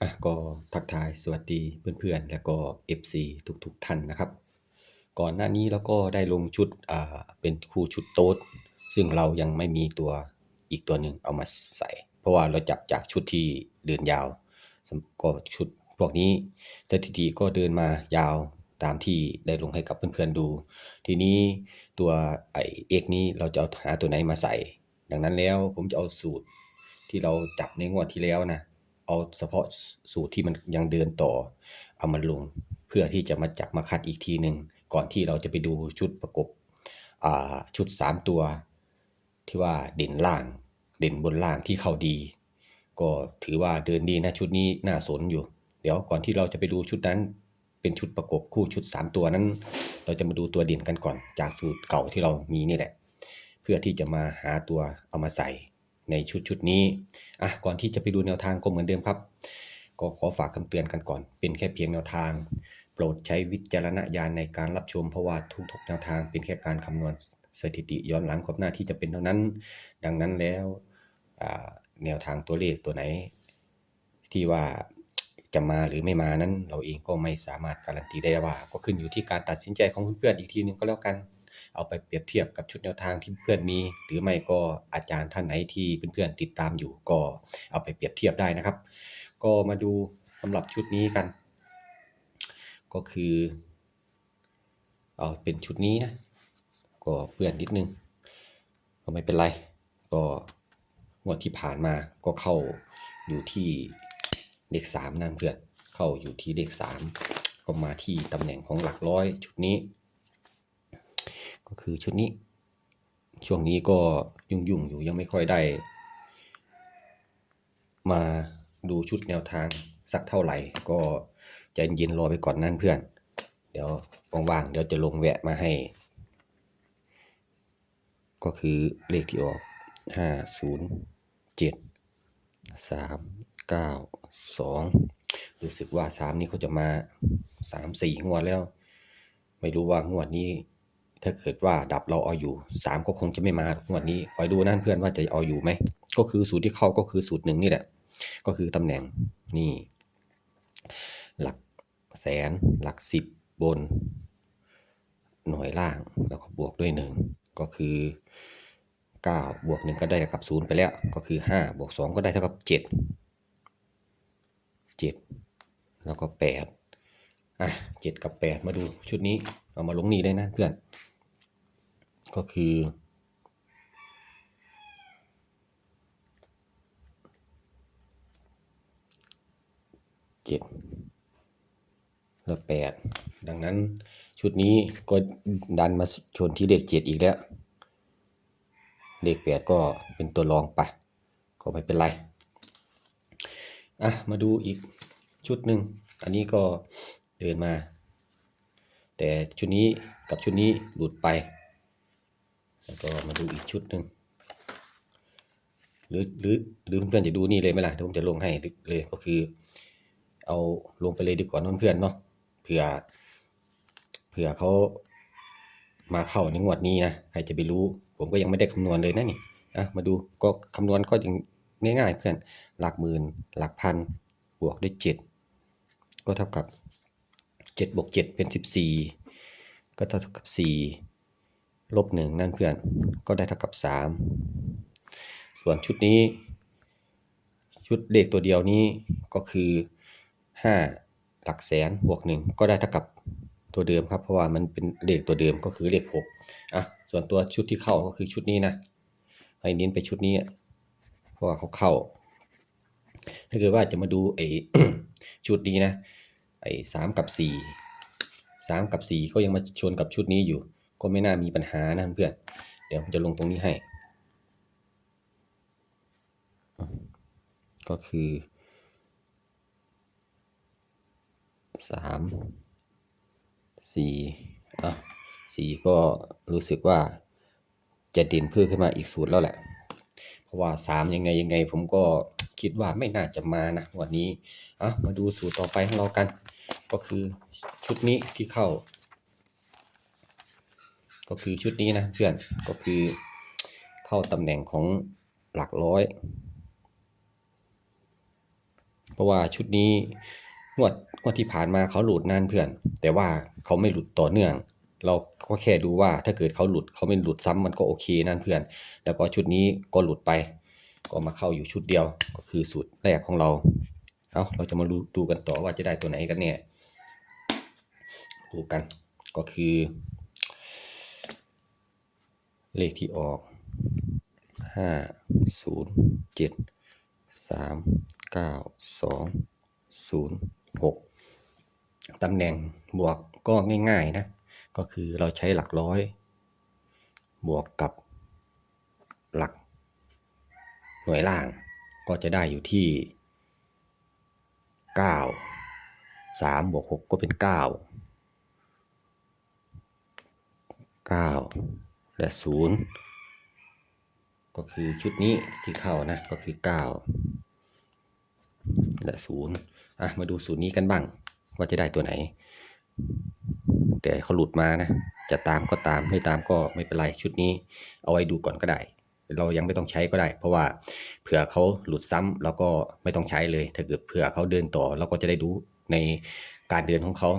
อะก็ทักทายสวัสดีเพื่อนๆ แล้วก็ FC ทุกๆท่านนะครับ ก่อนหน้านี้เราก็ได้ลงชุดอ่าเป็นคู่ชุดโต๊ด ซึ่งเรายังไม่มีตัวอีกตัวหนึ่งเอามาใส่ เพราะว่าเราจับจากชุดที่เดินยาวก็ชุดพวกนี้สถิติก็เดินมายาวตามที่ได้ลงให้กับเพื่อนๆดู ทีนี้ตัวไอเอกนี้เราจะเอาหาตัวไหนมาใส่ ดังนั้นแล้วผมจะเอาสูตรที่เราจับในงวดที่แล้วนะ เอาเฉพาะสูตรที่มันยังเดินต่อ เอามาลงเพื่อที่จะมาจับมาคัดอีกทีหนึ่งก่อนที่เราจะไปดูชุดประกบอ่าชุด 3 ตัว ที่ว่าเด่นล่าง เด่นบนล่างที่เข้าดี ก็ถือว่าเดินดีนะชุดนี้น่าสนอยู่ เดี๋ยวก่อนที่เราจะไปดูชุดนั้น เป็นชุดประกบคู่ชุด 3 ตัวนั้น เราจะมาดูตัวเด่นกันก่อน จากสูตรเก่าที่เรามีนี่แหละ เพื่อที่จะมาหาตัวเอามาใส่ ในชุดชุดนี้อะก่อนที่จะไปดูแนวทางก็เหมือนเดิมครับ ก็ขอฝากคำเตือนกันก่อน เป็นแค่เพียงแนวทาง โปรดใช้วิจารณญาณในการรับชมเพราะว่าทุกๆแนวทางเป็นแค่การคำนวณสถิติย้อนหลังความหน้าที่จะเป็นเท่านั้น ดังนั้นแล้วแนวทางตัวเลขตัวไหน ที่ว่าจะมาหรือไม่มานั้น เราเองก็ไม่สามารถการันตีได้ว่า ก็ขึ้นอยู่ที่การตัดสินใจของเพื่อนๆอีกทีหนึงก็แล้วกัน เอาไปเปรียบเทียบกับชุดแนวทางที่เพื่อนมี หรือไม่ก็อาจารย์ท่านไหนที่เพื่อนๆติดตามอยู่ก็เอาไปเปรียบเทียบได้นะครับ ก็มาดูสำหรับชุดนี้กัน ก็คือเอาเป็นชุดนี้นะก็เพื่อนนิดนึงก็ไม่เป็นไร ก็งวดที่ผ่านมาก็เข้าอยู่ที่เลขสามนะเพื่อนเข้าอยู่ที่เลขสามก็มาที่ตำแหน่งของหลักร้อยชุดนี้ ก็คือชุดนี้ ช่วงนี้ก็ยุ่งๆอยู่ยังไม่ค่อยได้ มาดูชุดแนวทางสักเท่าไหร่ ก็ใจเย็นรอไปก่อนนั่นเพื่อน เดี๋ยวว่างๆเดี๋ยวจะลงแวะมาให้ ก็คือเลขที่ออกห้าศูนย์เจ็ดสามเก้าสองรู้สึกว่าสามนี้เขาจะมาสามสี่งวดแล้ว ไม่รู้ว่างวดนี้ ถ้าเกิดว่าดับเราเอาอยู่สามก็คงจะไม่มาวดนี้ คอยดูนั่นเพื่อนว่าจะเอาอยู่ไหม ก็คือสูตรที่เข้าก็คือสูตรหนึ่งนี่แหละ ก็คือตำแหน่งนี่ หลักแสน หลักสิบบน หน่วยล่างแล้วก็บวกด้วยหนึ่งก็คือเก้าบวกหนึ่งก็ได้เท่ากับศูนย์ไปแล้ว ก็คือห้าบวกสองก็ได้เท่ากับเจ็ดเจ็ดแล้วก็แปดอะเจ็ดกับแปดมาดูชุดนี้ เอามาลงนี่ได้นะเพื่อน ก็คือ เจ็ดและแปดดังนั้นชุดนี้ก็ดันมาชนที่เลขเจ็ดอีกแล้ว เลขแปดก็เป็นตัวรองไป ก็ไม่เป็นไร อะ มาดูอีกชุดหนึ่ง อันนี้ก็เดินมา แต่ชุดนี้กับชุดนี้หลุดไป แล้วก็มาดูอีกชุดหนึ่งหรือหรือหรือเพื่อนๆจะดูนี่เลยไหมล่ะเดี๋ยวผมจะลงให้เลยก็คือ เอาลงไปเลยดีกว่าน้องเพื่อนเนาะเผื่อเผื่อเขามาเข้าในงวดนี้นะใครจะไปรู้ ผมก็ยังไม่ได้คำนวณเลยนะนี่อะมาดูก็คำนวณก็ยังง่ายๆเพื่อนหลักหมื่นหลักพันบวกด้วยเจ็ดก็เท่ากับเจ็ดบวกเจ็ดเป็นสิบสี่ก็เท่ากับสี่ ลบหนึ่งนั่นเพื่อนก็ได้เท่ากับสามส่วนชุดนี้ ชุดเลขตัวเดียวนี้ก็คือห้าหลักแสนบวกหนึ่งก็ได้เท่ากับตัวเดิมครับ เพราะว่ามันเป็นเลขตัวเดิมก็คือเลขหกอะส่วนตัวชุดที่เข้าก็คือชุดนี้นะให้เน้นไปชุดนี้ เพราะว่าเขาเข้า ถ้าเกิดว่าจะมาดูไอ้ชุดนี้นะไอ้สามกับสี่สามกับสี่ก็ยังมาชนกับชุดนี้อยู่ ก็ไม่น่ามีปัญหานะเพื่อน เดี๋ยวผมจะลงตรงนี้ให้ ก็คือสามสี่อะสี่ก็รู้สึกว่าจะเด่นเพิ่มขึ้นมาอีกสูตรแล้วแหละ เพราะว่าสามยังไงยังไง ผมก็คิดว่าไม่น่าจะมานะวันนี้อะมาดูสูตรต่อไปของเรากัน ก็คือชุดนี้ที่เข้า ก็คือชุดนี้นะเพื่อนก็คือเข้าตำแหน่งของหลักร้อย เพราะว่าชุดนี้งวดงวดที่ผ่านมาเขาหลุดนั่นเพื่อน แต่ว่าเขาไม่หลุดต่อเนื่อง เราก็แค่ดูว่าถ้าเกิดเขาหลุดเขาไม่หลุดซ้ำมันก็โอเคนั่นเพื่อน แล้วก็ชุดนี้ก็หลุดไป ก็มาเข้าอยู่ชุดเดียวก็คือสูตรแรกของเราเอาเราจะมาดูดูกันต่อว่าจะได้ตัวไหนกันเนี่ยดูกันก็คือ เลขที่ออกห้าศูนย์เจ็ดสามเก้าสองศูนย์หกตำแหน่งบวกก็ง่าย ๆ นะ ก็คือเราใช้หลักร้อย บวกกับหลักหน่วยล่างก็จะได้อยู่ที่เก้าสามบวกหกก็เป็นเก้าเก้า และศูนย์ก็คือชุดนี้ที่เข้านะก็คือเก้าและศูนย์อะมาดูสูตรนี้กันบ้าง ว่าจะได้ตัวไหน แต่เขาหลุดมานะ จะตามก็ตามไม่ตามก็ไม่เป็นไรชุดนี้เอาไว้ดูก่อนก็ได้ เรายังไม่ต้องใช้ก็ได้ เพราะว่าเผื่อเขาหลุดซ้ำเราก็ไม่ต้องใช้เลย ถ้าเกิดเผื่อเขาเดินต่อเราก็จะได้รู้ในการเดินของเขา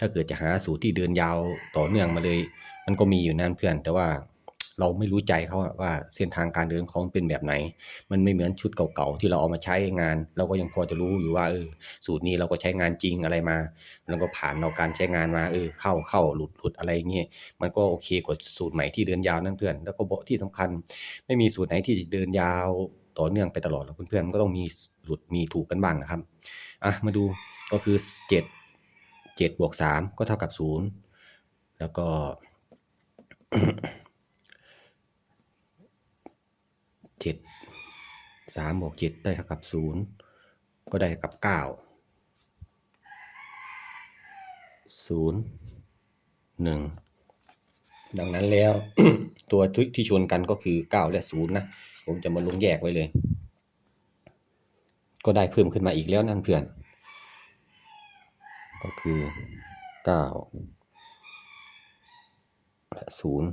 ถ้าเกิดจะหาสูตรที่เดินยาวต่อเนื่องมาเลย มันก็มีอยู่นั่นเพื่อน แต่ว่าเราไม่รู้ใจเขาว่าเส้นทางการเดินของเป็นแบบไหน มันไม่เหมือนชุดเก่าๆที่เราเอามาใช้งาน เราก็ยังพอจะรู้อยู่ว่าเออสูตรนี้เราก็ใช้งานจริงอะไรมา แล้วก็ผ่านเราการใช้งานมาเออเข้าเข้าหลุดหลุดอะไรเงี้ยมันก็โอเคกว่าสูตรใหม่ที่เดินยาวนั่นเพื่อน แล้วก็บอกที่สำคัญ ไม่มีสูตรไหนที่จะเดินยาวต่อเนื่องไปตลอดหรอกเพื่อนๆก็ต้องมีหลุดมีถูกกันบ้างนะครับอะมาดูก็คือเจ็ด เจ็ดบวกสามก็เท่ากับศูนย์แล้วก็เจ็ดสามบวกเจ็ดได้เท่ากับศูนย์ก็ได้กับเก้าศูนย์หนึ่งดังนั้นแล้วตัวที่ชนกันก็คือเก้าและศูนย์นะ ผมจะมาลงแยกไว้เลย ก็ได้เพิ่มขึ้นมาอีกแล้วนั่นเพื่อน ก็คือเก้าและศูนย์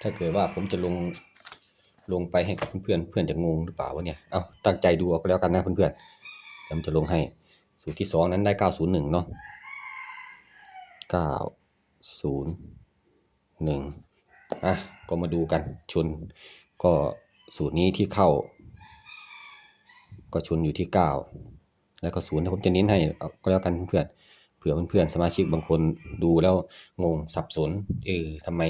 ถ้าเกิดว่าผมจะลงลงไปให้กับเพื่อนเพื่อนจะงงหรือเปล่าวะเนี่ย เอาตั้งใจดูเอาก็แล้วกันนะเพื่อนๆผมจะลงให้ สูตรที่สองนั้นได้เก้าศูนย์หนึ่งเนาะเก้าศูนย์หนึ่งอะ ก็มาดูกันชนก็สูตรนี้ที่เข้า ก็ชนอยู่ที่เก้า แล้วก็ศูนย์ผมจะเน้นให้ก็แล้วกันเพื่อนเผื่อเพื่อนสมาชิกบางคนดูแล้วงงสับสนเออทำไม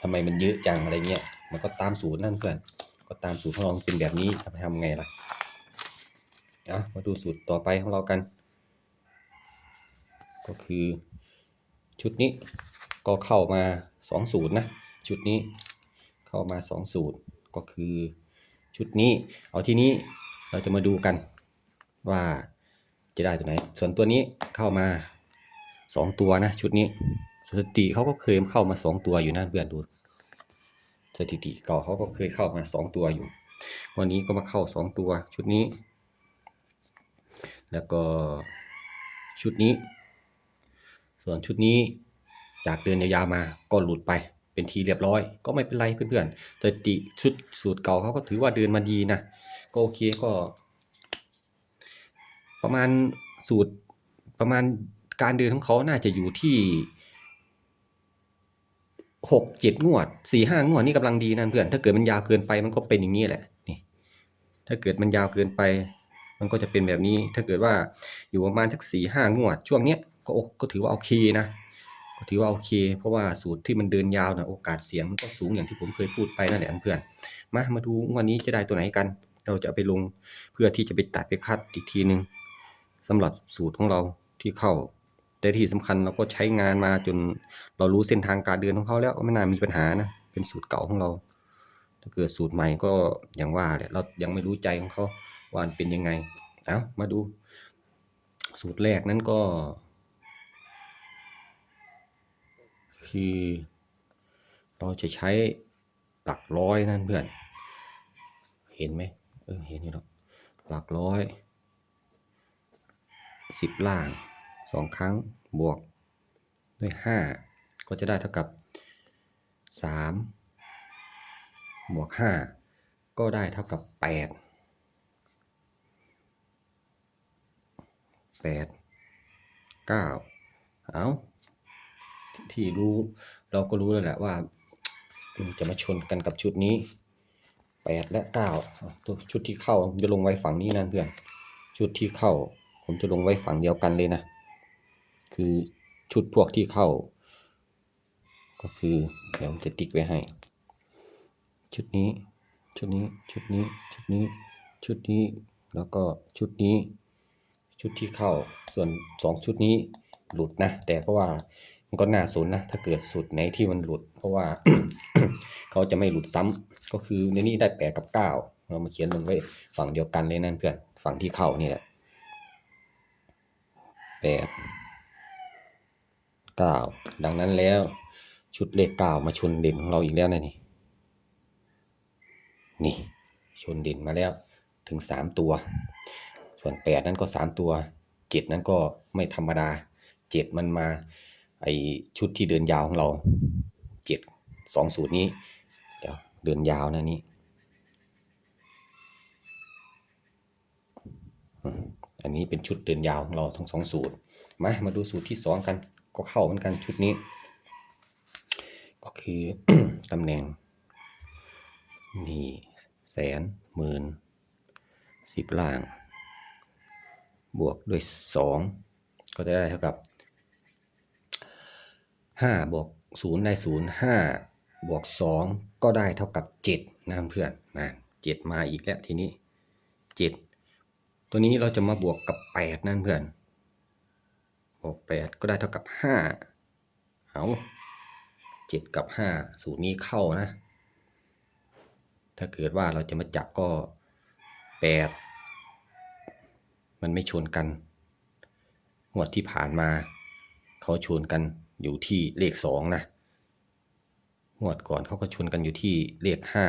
ทำไมมันเยอะจังอะไรเงี้ย มันก็ตามสูตรนั่นเพื่อน ก็ตามสูตรของเราเป็นแบบนี้จะไปทำไงล่ะเอามาดูสูตรต่อไปของเรากัน ก็คือชุดนี้ก็เข้ามาสองสูตรนะ ชุดนี้เข้ามาสองสูตรก็คือชุดนี้ เอาทีนี้เราจะมาดูกัน ว่าจะได้ตัวไหน ส่วนตัวนี้เข้ามาสองตัวนะ ชุดนี้สถิติเขาก็เคยเข้ามาสองตัวอยู่นะเพื่อนดูสถิติเก่าเขาก็เคยเข้ามาสองตัวอยู่ วันนี้ก็มาเข้าสองตัวชุดนี้ แล้วก็ชุดนี้ ส่วนชุดนี้จากเดินยาวๆมาก็หลุดไปเป็นทีเรียบร้อย ก็ไม่เป็นไรเพื่อนๆสถิติชุดสูตรเก่าเขาก็ถือว่าเดินมาดีนะก็โอเคก็ ประมาณสูตรประมาณการเดินของเขาน่าจะอยู่ที่หกเจ็ดงวดสี่ห้างวดนี่กำลังดีนะเพื่อน ถ้าเกิดมันยาวเกินไปมันก็เป็นอย่างนี้แหละนี่ ถ้าเกิดมันยาวเกินไป มันก็จะเป็นแบบนี้ ถ้าเกิดว่าอยู่ประมาณสักสี่ห้างวด ช่วงเนี้ยก็โอก็ถือว่าโอเคนะก็ถือว่าโอเค เพราะว่าสูตรที่มันเดินยาวนะโอกาสเสียงมันก็สูงอย่างที่ผมเคยพูดไปนั่นแหละเพื่อนมามาดูงวันนี้จะได้ตัวไหนกัน เราจะไปลงเพื่อที่จะไปตัดไปคัดอีกทีหนึ่ง สำหรับสูตรของเราที่เข้า แต่ที่สำคัญเราก็ใช้งานมาจนเรารู้เส้นทางการเดินของเขาแล้วไม่น่ามีปัญหานะ เป็นสูตรเก่าของเรา ถ้าเกิดสูตรใหม่ก็อย่างว่าแหละเรายังไม่รู้ใจของเขาว่ามันเป็นยังไงเอามาดู สูตรแรกนั้นก็ คือ เราจะใช้หลักร้อยนั่นเพื่อน เห็นไหมเออเห็นอยู่แล้วหลักร้อย 10 ล่าง 2 ครั้งบวกด้วย 5 ก็จะได้เท่ากับ 3 บวก 5 ก็ได้เท่ากับ 8 8 9 เอาที่รู้เราก็รู้แล้วแหละว่าจะมาชนกันกับชุดนี้ 8 และ 9 ตัวชุดที่เข้าจะลงไว้ฝั่งนี้นั่นเพื่อน ชุดที่เข้า ผมจะลงไว้ฝั่งเดียวกันเลยนะ คือชุดพวกที่เข้า ก็คือเดี๋ยวผมจะติ๊กไว้ให้ ชุดนี้ ชุดนี้ ชุดนี้ ชุดนี้ ชุดนี้ แล้วก็ชุดนี้ ชุดที่เข้า ส่วนสองชุดนี้หลุดนะ แต่เพราะว่ามันก็น่าสนนะ ถ้าเกิดสุดไหนที่มันหลุด เพราะว่าเขาจะไม่หลุดซ้ำก็คือในนี้ได้แปดกับเก้าเรามาเขียนลงไว้ฝั่งเดียวกันเลยนั่นเพื่อน ฝั่งที่เข้านี่แหละ แปดเก้าดังนั้นแล้วชุดเลขเก้ามาชนเด่นของเราอีกแล้วนะนี่ นี่ชนเด่นมาแล้วถึงสามตัว ส่วนแปดนั้นก็สามตัวเจ็ดนั้นก็ไม่ธรรมดาเจ็ดมันมาไอชุดที่เดินยาวของเราเจ็ดสองสูตรนี้เดี๋ยวเดินยาวนะนี่ อันนี้เป็นชุดเดินยาวของเราทั้งสองสูตร มา มาดูสูตรที่สองกัน ก็เข้าเหมือนกันชุดนี้ ก็คือตำแหน่ง นี่แสนหมื่นสิบล่าง บวกด้วยสองก็จะได้เท่ากับห้าบวกศูนย์ได้ศูนย์ห้าบวกสองก็ได้เท่ากับเจ็ดนะเพื่อนนะเจ็ดมาอีกแล้วทีนี้เจ็ด ตัวนี้เราจะมาบวกกับแปดนั่นเพื่อน บวกแปดก็ได้เท่ากับห้าเอาเจ็ดกับห้าสูตรนี้เข้านะ ถ้าเกิดว่าเราจะมาจับก็แปดมันไม่ชนกันงวดที่ผ่านมา เขาชนกันอยู่ที่เลขสองนะงวดก่อนเขาก็ชนกันอยู่ที่เลขห้า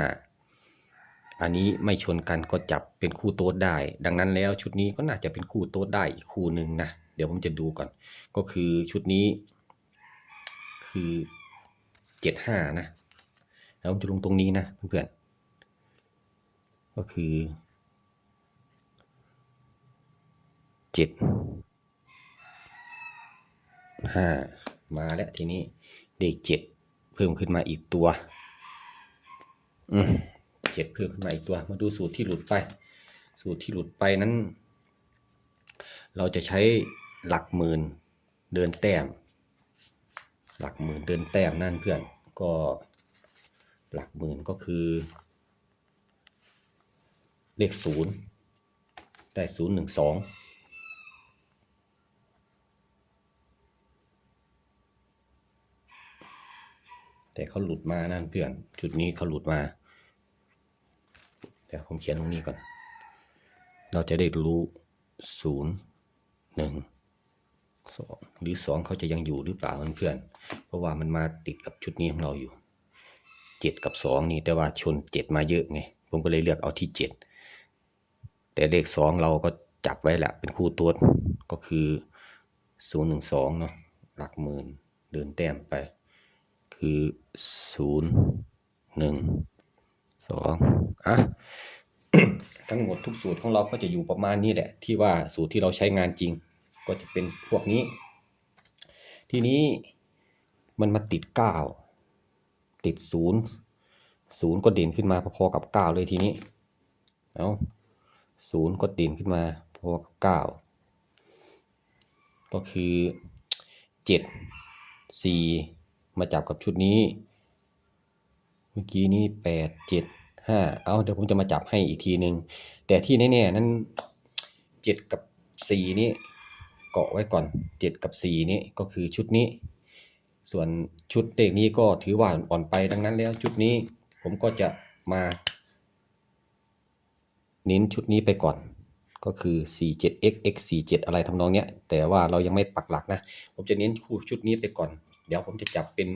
อันนี้ไม่ชนกันก็จับเป็นคู่โต๊ดได้ ดังนั้นแล้วชุดนี้ก็น่าจะเป็นคู่โต๊ดได้อีกคู่หนึ่งนะ เดี๋ยวผมจะดูก่อน ก็คือชุดนี้ คือเจ็ดห้านะ แล้วผมจะลงตรงนี้นะเพื่อนๆ ก็คือเจ็ดห้ามาแล้วทีนี้เลขเจ็ดเพิ่มขึ้นมาอีกตัว อืม เจ็ดเพิ่มขึ้นมาอีกตัว มาดูสูตรที่หลุดไป สูตรที่หลุดไปนั้น เราจะใช้หลักหมื่นเดินแต้ม หลักหมื่นเดินแต้มนั่นเพื่อน ก็หลักหมื่นก็คือ เลขศูนย์ได้ศูนย์หนึ่งสองแต่เขาหลุดมานั่นเพื่อน จุดนี้เขาหลุดมา ดี๋ยวผมเขียนตรงนี้ก่อน เราจะได้รู้ศูนย์หนึ่งสองหรือสองเขาจะยังอยู่หรือเปล่าเพื่อนเพราะว่ามันมาติดกับชุดนี้ของเราอยู่เจ็ดกับสองนี่แต่ว่าชนเจ็ดมาเยอะไงผมก็เลยเลือกเอาที่เจ็ดแต่เลขสองเราก็จับไว้แหละเป็นคู่ตัวก็คือศูนย์หนึ่งสองเนาะหลักหมื่นเดินแต้มไป คือศูนย์หนึ่ง สองอะทั้งหมดทุกสูตรของเราก็จะอยู่ประมาณนี้แหละ ที่ว่าสูตรที่เราใช้งานจริง ก็จะเป็นพวกนี้ ทีนี้มันมาติดเก้าติดศูนย์ศูนย์ก็เด่นขึ้นมาพอๆกับเก้าเลยทีนี้เอาศูนย์ก็เด่นขึ้นมาพอกับเก้าก็คือเจ็ดสี่มาจับกับชุดนี้ เมื่อกี้นี้แปดเจ็ดห้าเอาเดี๋ยวผมจะมาจับให้อีกทีหนึ่งแต่ที่แน่ๆนั้นเจ็ดกับสี่นี้เกาะไว้ก่อนเจ็ดกับสี่นี้ก็คือชุดนี้ ส่วนชุดเด็กนี้ก็ถือว่าอ่อนไปดังนั้นแล้วชุดนี้ผมก็จะมาเน้นชุดนี้ไปก่อนก็คือ 47x x 47 อะไรทำนองเนี้ย แต่ว่าเรายังไม่ปักหลักนะ ผมจะเน้นคู่ชุดนี้ไปก่อน เดี๋ยวผมจะจับเป็น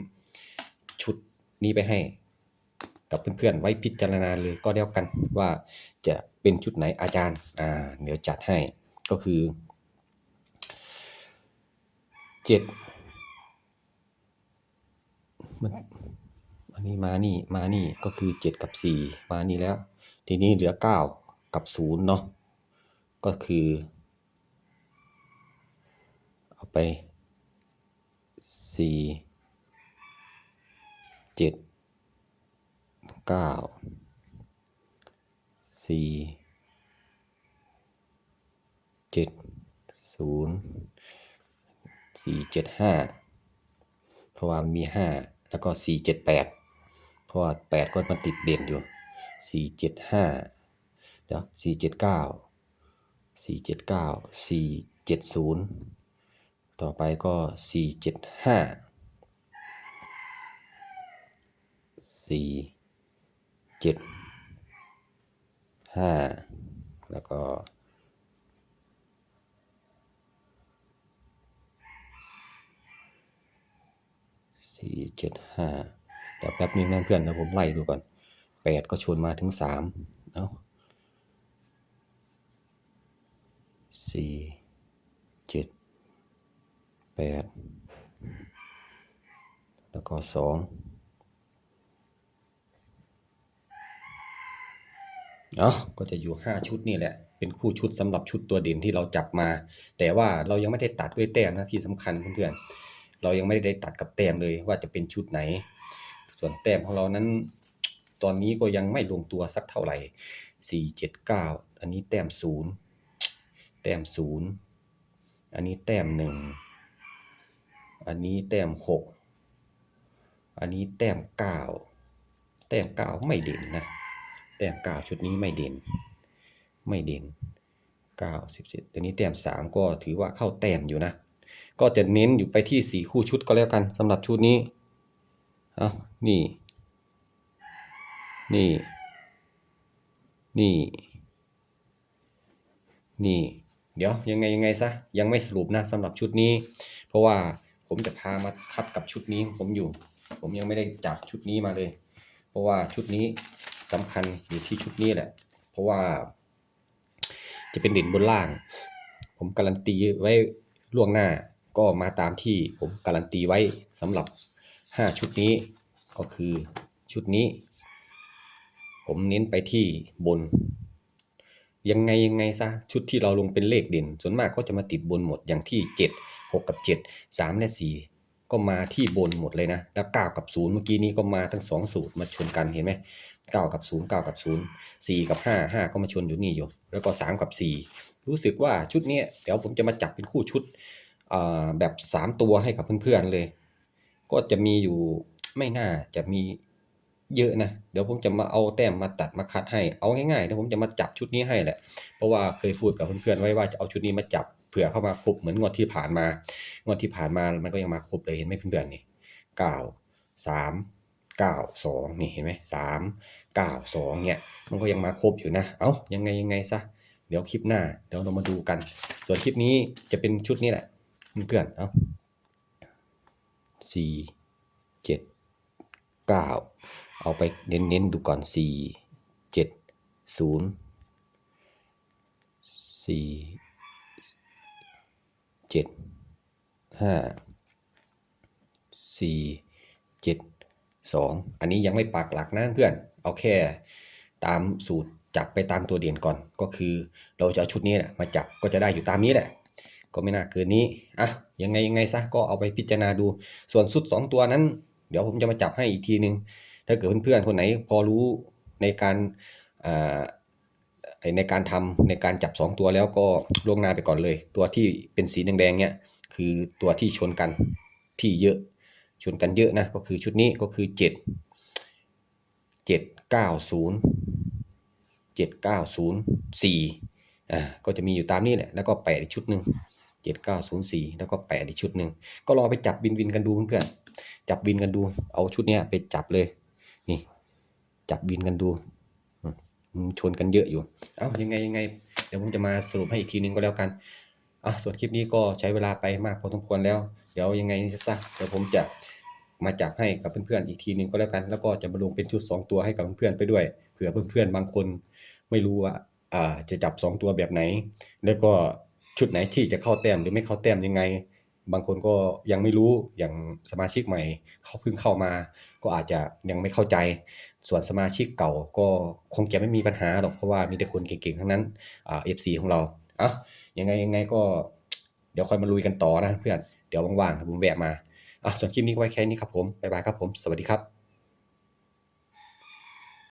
ชุดนี้ไปให้ กับเพื่อนๆไว้พิจารณาเลยก็เดียวกันว่าจะเป็นชุดไหนอาจารย์อ่าเดี๋ยวจัดให้ก็คือเจ็ดมันอันนี้มานี่มานี่ก็คือเจ็ดกับสี่มานี่แล้ว ทีนี้เหลือเก้ากับศูนย์เนาะก็คือไปสี่เจ็ด เก้าสี่เจ็ดศูนย์สี่เจ็ดห้าเพราะว่ามีห้าแล้วก็สี่เจ็ดแปดเพราะว่าแปดก็มันติดเด่นอยู่สี่เจ็ดห้าเดี๋ยวสี่เจ็ดเก้าสี่เจ็ดเก้าสี่เจ็ดศูนย์ต่อไปก็สี่เจ็ดห้าสี่ เจ็ดห้าแล้วก็สี่เจ็ดห้าเดี๋ยวแป๊บนึงนะเพื่อนนะผมไล่ดูก่อนแปดก็ชวนมาถึงสามเอ้าสี่เจ็ดแปดแล้วก็สอง เอ้าก็จะอยู่ห้าชุดนี่แหละ เป็นคู่ชุดสำหรับชุดตัวเด่นที่เราจับมา แต่ว่าเรายังไม่ได้ตัดด้วยแต้มนะที่สำคัญเพื่อนๆเรายังไม่ได้ตัดกับแต้มเลยว่าจะเป็นชุดไหน ส่วนแต้มของเรานั้น ตอนนี้ก็ยังไม่ลงตัวสักเท่าไหร่สี่เจ็ดเก้าอันนี้แต้มศูนย์แต้มศูนย์อันนี้แต้มหนึ่งอันนี้แต้มหกอันนี้แต้มเก้าแต้มเก้าไม่เด่นนะ แต้มเก้าชุดนี้ไม่เด่น ไม่เด่นเก้าสิบเจ็ดอันนี้แต้มสามก็ถือว่าเข้าแต้มอยู่นะ ก็จะเน้นอยู่ไปที่สี่คู่ชุดก็แล้วกันสำหรับชุดนี้ เอานี่ นี่ นี่ นี่ เดี๋ยวยังไงยังไงซะยังไม่สรุปนะสำหรับชุดนี้ เพราะว่าผมจะพามาคัดกับชุดนี้ผมอยู่ ผมยังไม่ได้จับชุดนี้มาเลย เพราะว่าชุดนี้ สำคัญอยู่ที่ชุดนี้แหละ เพราะว่า จะเป็นเด่นบนล่าง ผมการันตีไว้ล่วงหน้าก็มาตามที่ผมการันตีไว้สำหรับ 5 ชุดนี้ก็คือชุดนี้ ผมเน้นไปที่บน ยังไงยังไงซะชุดที่เราลงเป็นเลขเด่น ส่วนมากก็จะมาติดบนหมดอย่างที่ 7 6 กับ 7 3 และ 4 ก็มาที่บนหมดเลยนะ แล้ว9กับ0เมื่อกี้นี้ก็มาทั้ง2สูตรมาชนกันเห็นไหม9กับ0 9กับ0 4กับ5 5ก็มาชนอยู่นี่อยู่ แล้วก็3กับ4รู้สึกว่าชุดนี้เดี๋ยวผมจะมาจับเป็นคู่ชุดแบบ3ตัวให้กับเพื่อนๆเลย ก็จะมีอยู่ไม่น่าจะมีเยอะนะเดี๋ยวผมจะมาเอาแต้มมาตัดมาคัดให้เอาง่ายๆเดี๋ยวผมจะมาจับชุดนี้ให้แหละเพราะว่าเคยพูดกับเพื่อนๆไว้ว่าจะเอาชุดนี้มาจับ เผื่อเข้ามาครบเหมือนงวดที่ผ่านมางวดที่ผ่านมามันก็ยังมาครบเลยเห็นไหมเพื่อนๆนี่เก้าสามเก้าสองนี่เห็นไหมสามเก้าสองเนี่ยมันก็ยังมาครบอยู่นะ เอายังไงยังไงซะเดี๋ยวคลิปหน้าเดี๋ยวเรามาดูกัน ส่วนคลิปนี้จะเป็นชุดนี้แหละเพื่อนๆเอ้าสี่เจ็ดเก้าเอาไปเน้นๆดูก่อนสี่เจ็ดศูนย์สี่ เจ็ดห้าสี่เจ็ดสองอันนี้ยังไม่ปักหลักนะเพื่อน เอาแค่ตามสูตรจับไปตามตัวเด่นก่อน ก็คือเราจะเอาชุดนี้แหละมาจับก็จะได้อยู่ตามนี้แหละ ก็ไม่น่าเกินนี้ อะ ยังไงยังไงซะก็เอาไปพิจารณาดู ส่วนสุด 2 ตัวนั้น เดี๋ยวผมจะมาจับให้อีกทีนึง ถ้าเกิดเพื่อนๆคนไหนพอรู้ในการอ่า ในการทำในการจับ 2 ตัวแล้วก็ล่วงหน้าไปก่อนเลย ตัวที่เป็นสีแดงๆเนี่ยคือตัวที่ชนกันที่เยอะ ชนกันเยอะนะก็คือชุดนี้ก็คือ 7 790 7904อ่าก็จะมีอยู่ตามนี้แหละแล้วก็แปดอีกชุดหนึ่งเจ็ดเก้าศูนย์สี่แล้วก็แปดอีกชุดหนึ่งก็ลองไปจับวินวินกันดูเพื่อนๆจับวินกันดูเอาชุดเนี้ยไปจับเลยนี่จับวินกันดู ชนกันเยอะอยู่ เอายังไงยังไง เดี๋ยวผมจะมาสรุปให้อีกทีนึงก็แล้วกันอะส่วนคลิปนี้ก็ใช้เวลาไปมากพอสมควรแล้ว เดี๋ยวยังไงซะเดี๋ยวผมจะมาจับให้กับเพื่อนๆอีกทีนึงก็แล้วกัน แล้วก็จะมาลงเป็นชุดสองตัวให้กับเพื่อนๆไปด้วย เผื่อเพื่อนๆบางคนไม่รู้ว่าอ่าจะจับสองตัวแบบไหน แล้วก็ชุดไหนที่จะเข้าแต้มหรือไม่เข้าแต้มยังไง บางคนก็ยังไม่รู้อย่างสมาชิกใหม่เขาเพิ่งเข้ามา ก็อาจจะยังไม่เข้าใจส่วนสมาชิกเก่าก็คงจะไม่มีปัญหาหรอกเพราะว่ามีแต่คนเก่งๆทั้งนั้นเอ่า FC ของเราอะยังไงยังไงก็เดี๋ยวค่อยมาลุยกันต่อนะเพื่อนเดี๋ยวว่างๆผมแวะมาอะส่วนคลิปนี้ไว้แค่นี้ครับผมบ๊ายบายครับผมสวัสดีครับ